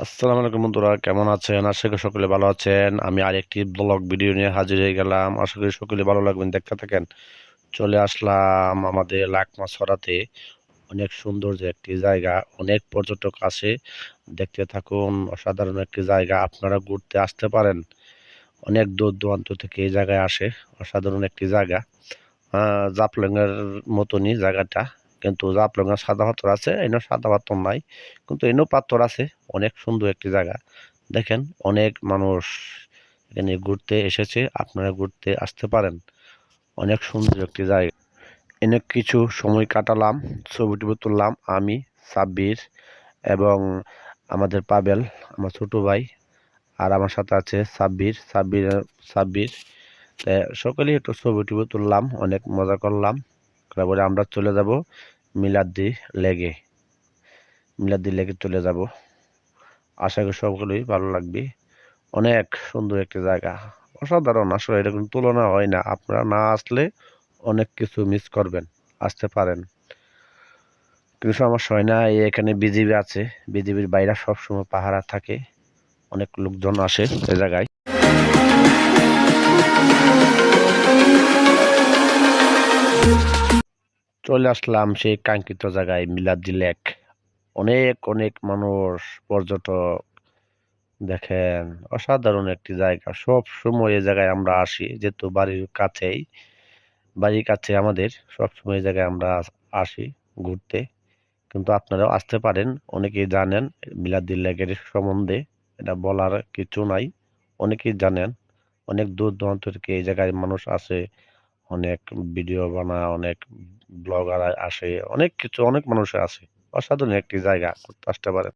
আসসালামু আলাইকুম বন্ধুরা কেমন আছেন? আশা করি সকলে ভালো আছেন। আমি আরেকটি ব্লগ ভিডিও নিয়ে হাজির হয়ে গেলাম। আশা করি সকলে ভালো লাগবেন দেখতে থাকেন। চলে আসলাম আমাদের লাকমা ছড়াতে অনেক সুন্দর যে একটি জায়গা অনেক পর্যটক আসে। দেখতে থাকুন অসাধারণ একটি জায়গা। আপনারা ঘুরতে আসতে পারেন। অনেক দূর দূরান্ত থেকে এই জায়গায় আসে। অসাধারণ একটি জায়গা। আহ, জাফলংয়ের মতনই জায়গাটা। কিন্তু জাফলংয়ে সাদা পাথর আছে, এনে সাদা পাথর নাই। কিন্তু এনেও পাথর আছে, অনেক সুন্দর একটি জায়গা। দেখেন, অনেক মানুষ এখানে ঘুরতে এসেছে, আপনারা ঘুরতে আসতে পারেন। অনেক সুন্দর একটি জায়গা। এনে কিছু সময় কাটালাম, ছবি টবি তুললাম, আমি, সাব্বির এবং আমাদের পাবেল, আমার ছোট ভাই আর আমার সাথে আছে সাব্বির সাব্বির সাব্বির। সকলেই একটু ছবি টবি তুললাম, অনেক মজা করলাম। তারপরে আমরা চলে যাব মিলাদ্দি লেগে মিলাদ্দি লেগে চলে যাব। আশা করি সকলেই ভালো লাগবে। অনেক সুন্দর একটি জায়গা। অসাধারণ, আসলে এরকম তুলনা হয় না। আপনারা না আসলে অনেক কিছু মিস করবেন, আসতে পারেন। কিন্তু সমস্যা হয় না এখানে বিজিবি আছে। বিজিবির বাইরে সবসময় পাহারা থাকে। অনেক লোকজন আসে এই জায়গায়। চলে আসলাম সেই কাঙ্ক্ষিত জায়গায় মিলাদ্দি লেক। অনেক অনেক মানুষ, পর্যটক, দেখেন, অসাধারণ একটি জায়গা। সব সময় এই জায়গায় আমরা আসি, যেহেতু বাড়ির কাছেই, বাড়ির কাছে আমাদের সব সময় এই জায়গায় আমরা আসি ঘুরতে। কিন্তু আপনারাও আসতে পারেন, অনেকেই জানেন মিলাদ্দি লেকের সম্বন্ধে, এটা বলার কিছু নাই। অনেকেই জানেন, অনেক দূর দূরান্ত থেকে এই জায়গায় মানুষ আসে। অনেক ভিডিও বানায়, অনেক ব্লগার আসে, অনেক কিছু, অনেক মানুষ আসে অসাধারণ একটি জায়গা আসতে পারেন।